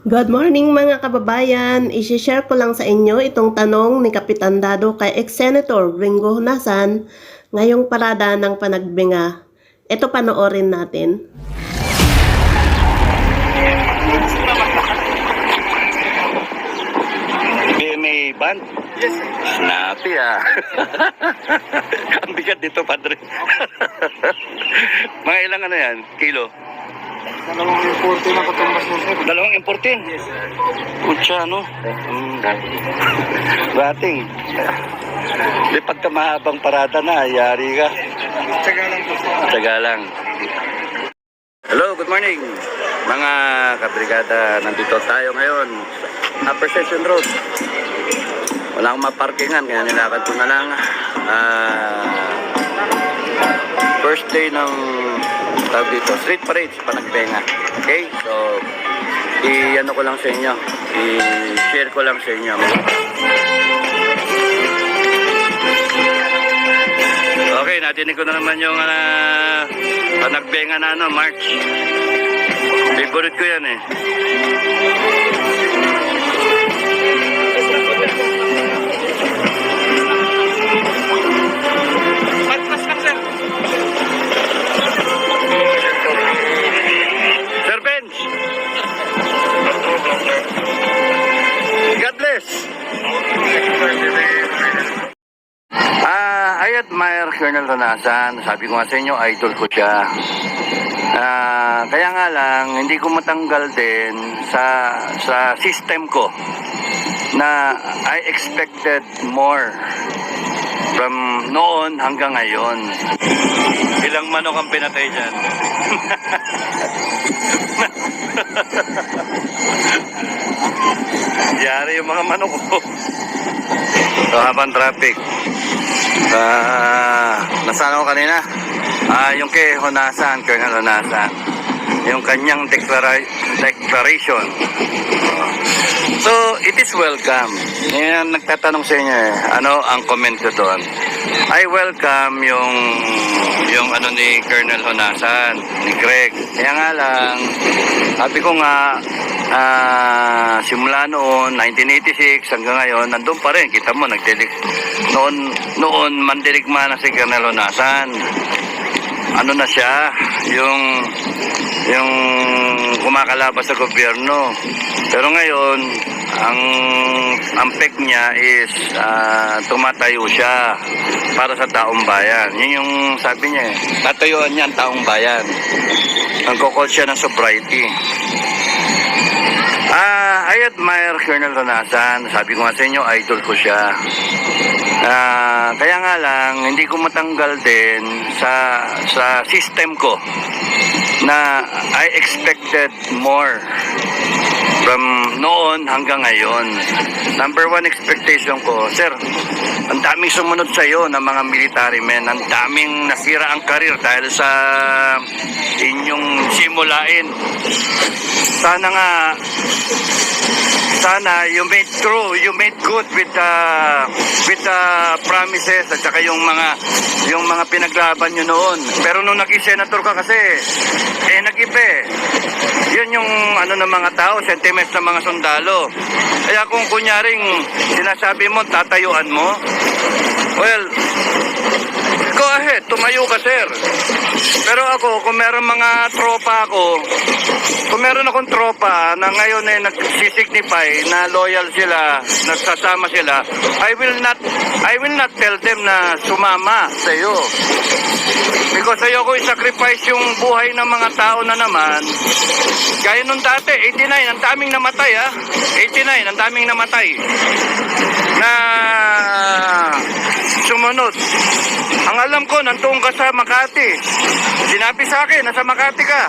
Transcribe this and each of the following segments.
Good morning mga kababayan. Isishare ko lang sa inyo itong tanong ni Kapitan Dado kay ex-senator Ringo Hunasan ngayong parada ng panagbinga. Ito panoorin natin. BMA band? Yes, sir. Snappy ah. Ang bigat dito, padre. Mga ilang ano yan? Kilo? Dalawang importe na katumbas mo, sir. Dalawang importin. Yes, sir. Kutsa, no? Mm. Rating. Di pagka mahabang parada na, yari ka. Tsaga lang po, sir. Tsaga lang. Hello, good morning. Mga kabrigada, nandito tayo ngayon Upper Session Road. Wala akong maparkingan, kaya nilakad ko na lang. Ah, first day ng tawag dito, street parade sa Panagbenga. Okay? So, i-ano ko lang sa inyo. I-share ko lang sa inyo. Okay, natinig ko na naman yung uh, panagbenga na ano, March. Favorite ko yan eh. I admire Colonel Ronasan. Sabi ko nga sa inyo, idol ko siya. Ah, kaya nga lang, hindi ko matanggal din sa sa system ko na I expected more from noon hanggang ngayon. Ilang manok ang pinatay dyan? Yari yung mga manok ko. So, habang traffic. Ah, nasaan ako kanina? Ah, yung kay Honasan, Colonel Honasan. Yung kanyang declara- declaration. So, it is welcome. Yan, nagtatanong sa inyo eh, ano ang comment ko doon? I welcome yung yung ano ni Colonel Honasan, ni Greg. Kaya nga lang, sabi ko nga, ah, simula noon, 1986 hanggang ngayon, nandun pa rin. Kita mo, nagdilig, noon, noon mandirigma na si Colonel Honasan. Ano na siya, yung yung kumakalabas sa gobyerno. Pero ngayon, ang ang pek niya is ah, tumatayo siya para sa taong bayan. Yun yung sabi niya eh. Tatayuan niya ang taong bayan. Ang kokol siya ng sobriety. Ah, I admire Colonel Ronasan. Sabi ko nga sa inyo, idol ko siya. Ah, kaya nga lang, hindi ko matanggal din sa sa system ko na I expected more from noon hanggang ngayon. Number one expectation ko, sir, ang daming sumunod sa iyo ng mga military men, ang daming nasira ang karir dahil sa inyong simulain. Sana nga sana you made true, you made good with the with the promises at saka yung mga yung mga pinaglaban nyo noon. Pero nung naging senator ka kasi, eh nag-iba eh. Yun yung ano ng mga tao, sentiments ng mga sundalo. Kaya kung kunyaring sinasabi mo, tatayuan mo, well, go ahead, tumayo ka sir. Pero ako, kung meron mga tropa ako, kung meron akong tropa na ngayon ay nagsisignify na loyal sila, nagsasama sila, I will not I will not tell them na sumama sa iyo. Because ayoko i-sacrifice yung buhay ng mga tao na naman. Gaya nung dati, 89, ang daming namatay ha. 89, ang daming namatay. Na sumunod. Ang alam ko, nandoon ka sa Makati. Sinabi sa akin, nasa Makati ka.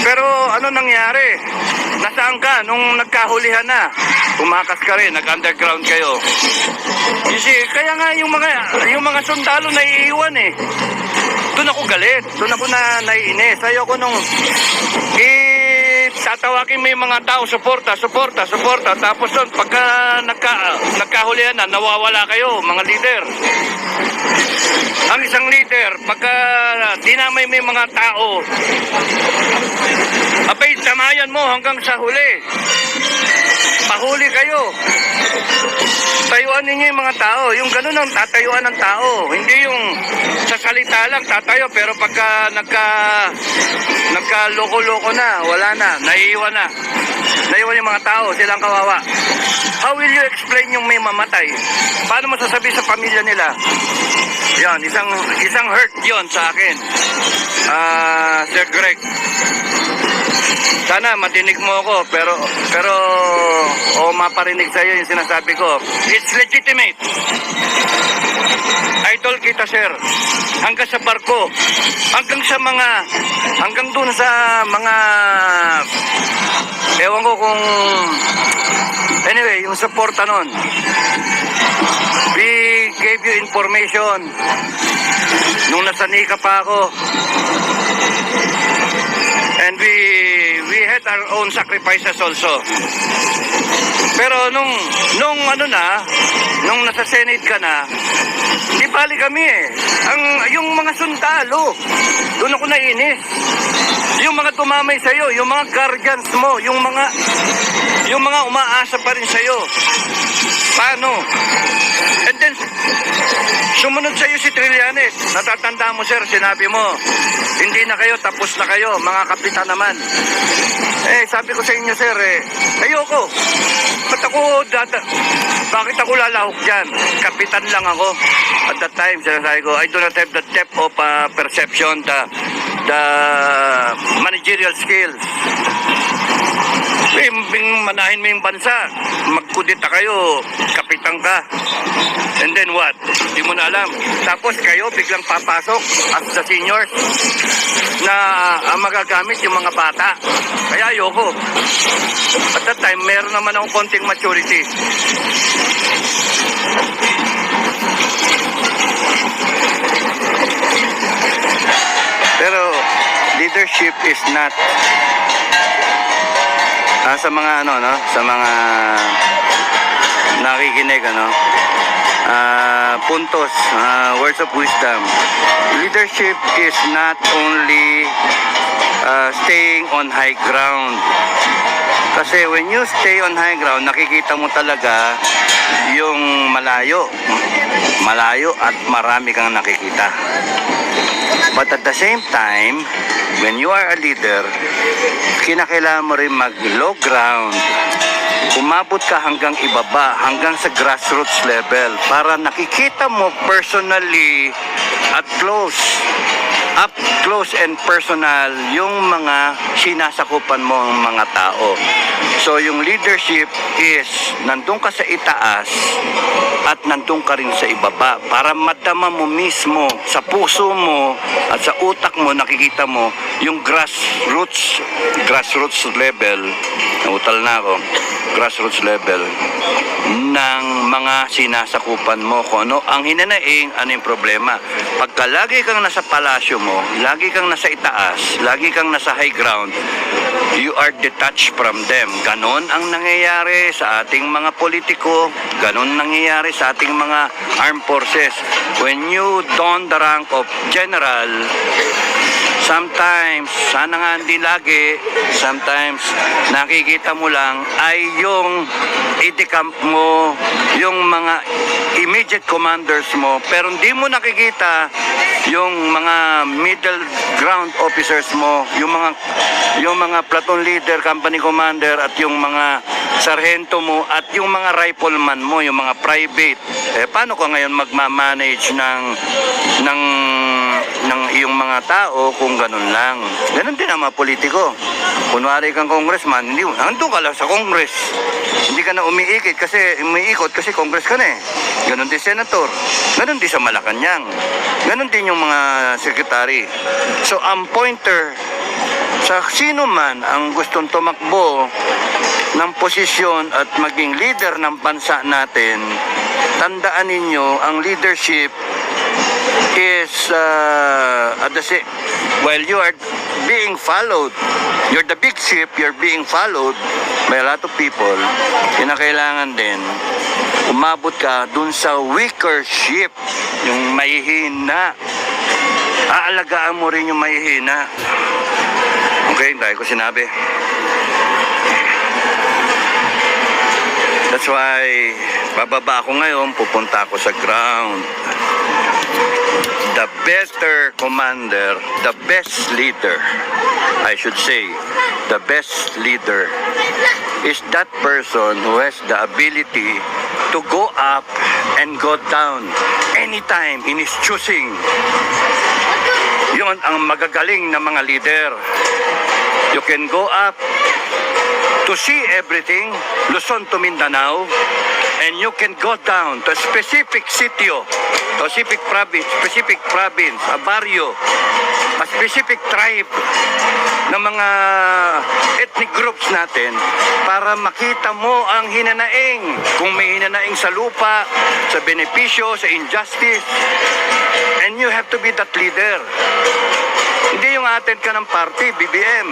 Pero ano nangyari? Nasaan ka nung nagkahulihan na? Tumakas ka rin, nag-underground kayo. You see, kaya nga yung mga yung mga sundalo na iiwan eh. Doon ako galit, doon ako na naiinis. Ayoko nung i tatawagin mo yung mga tao, suporta, suporta, suporta. Tapos doon, pagka nagka, nagkahulihan na, nawawala kayo, mga leader. Ang isang leader, pagka dinamay mo yung mga tao, abay, tamayan mo hanggang sa huli. Pahuli kayo. Tayuan ninyo yung mga tao. Yung ganun ang tatayuan ng tao. Hindi yung sa salita lang tatayo pero pagka nagka nagka-loko-loko na, wala na, naiiwan na. Naiiwan yung mga tao, silang kawawa. How will you explain yung may mamatay? Paano mo sasabihin sa pamilya nila? Yan, isang isang hurt yon sa akin. Ah, Sir Greg. Sana matinig mo ako pero pero o maparinig sa iyo yung sinasabi ko. It's legitimate. Idol kita sir. Hanggang sa barko, hanggang sa mga hanggang dun sa mga ewan ko kung anyway, yung suporta nun. We gave you information nung nasanika pa ako. And we we had our own sacrifices also. Pero nung nung ano na, nung nasa Senate ka na, di bali kami eh. Ang yung mga sundalo, doon ako nainis. Yung mga tumamay sa iyo, yung mga guardians mo, yung mga yung mga umaasa pa rin sa iyo. Paano? And then sumunod sa iyo si Trillanes. Natatanda mo sir, sinabi mo, hindi na kayo, tapos na kayo, mga kapitan naman. Eh, sabi ko sa inyo, sir, eh, ayoko. Ba't ako, dada, bakit ako lalahok dyan? Kapitan lang ako. At that time, sinasabi ko, I do not have the depth of uh, perception, the, the managerial skills. Eh, bing manahin mo yung bansa. Magkudita kayo, kapitan ka. And then what? Hindi mo na alam. Tapos kayo biglang papasok as the seniors na ang magagamit yung mga bata. Kaya ayoko. At that time, meron naman akong konting maturity. Leadership is not Ah, sa mga ano no, sa mga nakikinig ano, ah, puntos, ah, words of wisdom. Leadership is not only ah, staying on high ground. Kasi when you stay on high ground, nakikita mo talaga yung malayo. Malayo at marami kang nakikita. But at the same time, when you are a leader, kinakailangan mo rin mag low ground. Umabot ka hanggang ibaba, hanggang sa grassroots level para nakikita mo personally at close up close and personal yung mga sinasakupan mo ang mga tao. So yung leadership is nandun ka sa itaas at nandun ka rin sa ibaba. Para madama mo mismo sa puso mo at sa utak mo nakikita mo yung grassroots grassroots level. Nautal na ako grassroots level ng mga sinasakupan mo kung ano ang hinanaing ano yung problema. Pagka lagi kang nasa palasyo mo lagi kang nasa itaas lagi kang nasa high ground you are detached from them. Ganon ang nangyayari sa ating mga politiko ganon nangyayari sa ating mga armed forces. When you don the rank of general sometimes, sana nga hindi lagi, sometimes nakikita mo lang ay yung camp mo, yung mga immediate commanders mo, pero hindi mo nakikita yung mga middle ground officers mo, yung mga yung mga platoon leader, company commander at yung mga sarhento mo at yung mga rifleman mo, yung mga private. Eh paano ka ngayon magma-manage ng ng mga tao kung ganun lang. Ganun din ang mga politiko. Kunwari kang congressman, hindi, nandun ka lang sa congress. Hindi ka na umiikot kasi, umiikot kasi congress ka na eh. Ganun din senator. Ganun din sa Malacanang. Ganun din yung mga secretary. So, ang pointer sa sino man ang gustong tumakbo ng posisyon at maging leader ng bansa natin, tandaan ninyo ang leadership is uh, at the same while you are being followed. You're the big ship, you're being followed by a lot of people. Kinakailangan din, umabot ka dun sa weaker ship, yung mahihina. Aalagaan mo rin yung mahihina. Okay, dahil ko sinabi. That's why, bababa ako ngayon, pupunta ako sa ground. The better commander, the best leader, I should say, the best leader is that person who has the ability to go up and go down anytime in his choosing. Yon ang magagaling na mga leader. You can go up to see everything, Luzon to Mindanao, and you can go down to a specific sitio, specific province, specific province, a barrio, a specific tribe ng mga ethnic groups natin para makita mo ang hinanaing. Kung may hinanaing sa lupa, sa benepisyo, sa injustice, and you have to be that leader. Hindi yung attend ka ng party, BBM.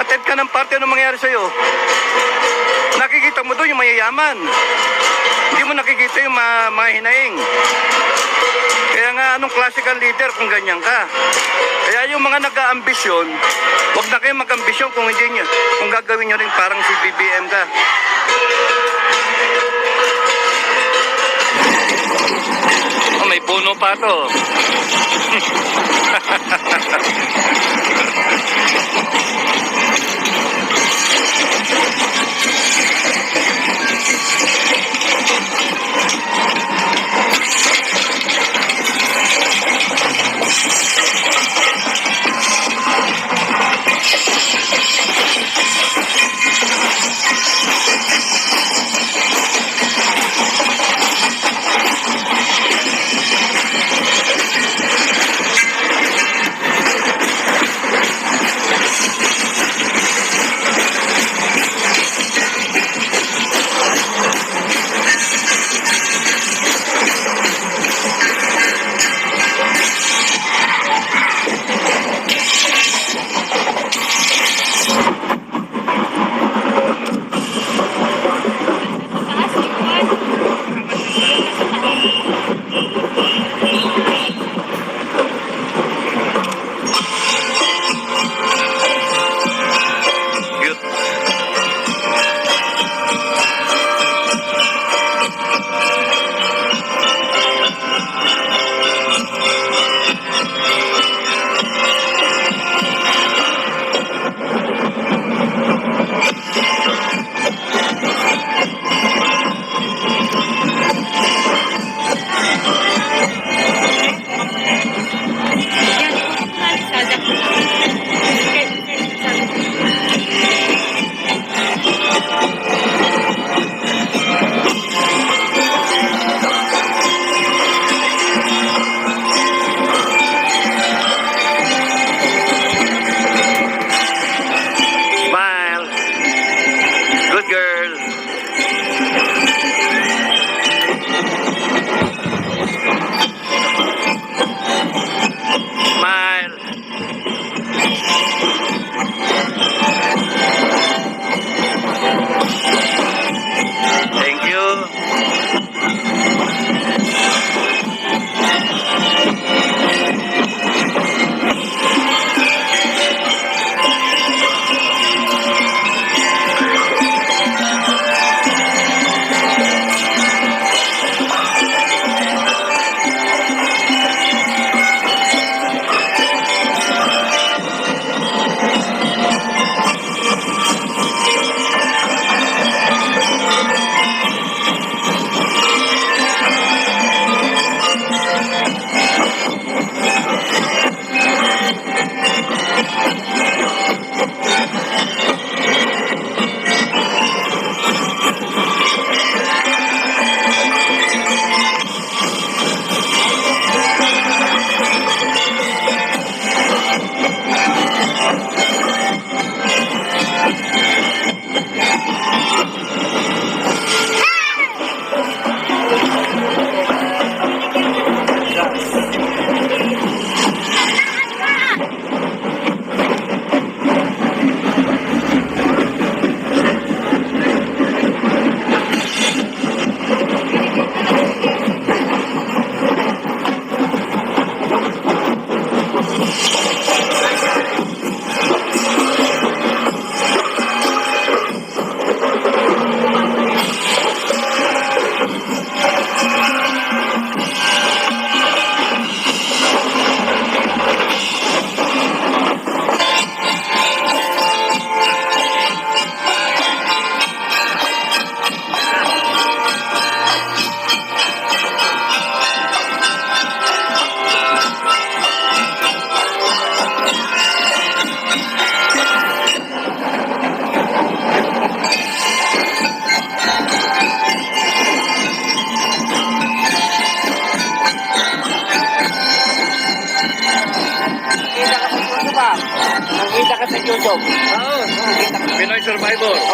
Attend ka ng party, ano mangyari sa'yo? nakikita mo doon yung mayayaman. Hindi mo nakikita yung mga, mga hinaing. Kaya nga, anong klase kang leader kung ganyan ka? Kaya yung mga nag-aambisyon, huwag na kayo mag-ambisyon kung hindi nyo, kung gagawin nyo rin parang si BBM ka. Oh, may puno pa to. Thank you.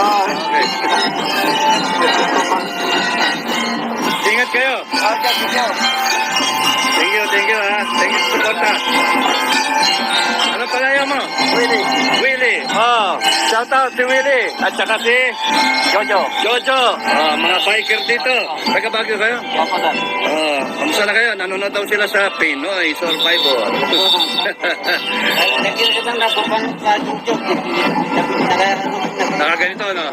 Survivor. Ah, Okay. Ingat kayo. dyan, dyan. Thank you, thank you ha. Thank you sa suporta. Ano palaya mo? Willie. Willie. Oh, shout out si Willie. At saka si Jojo. Jojo. Oh, mga biker dito. Taga Baguio kayo? Papa na. Oh, kamusta na kayo? Nanonood daw sila sa Pinoy Survivor. Nakikita kita na napapanood sa ano. Nakaganito, no?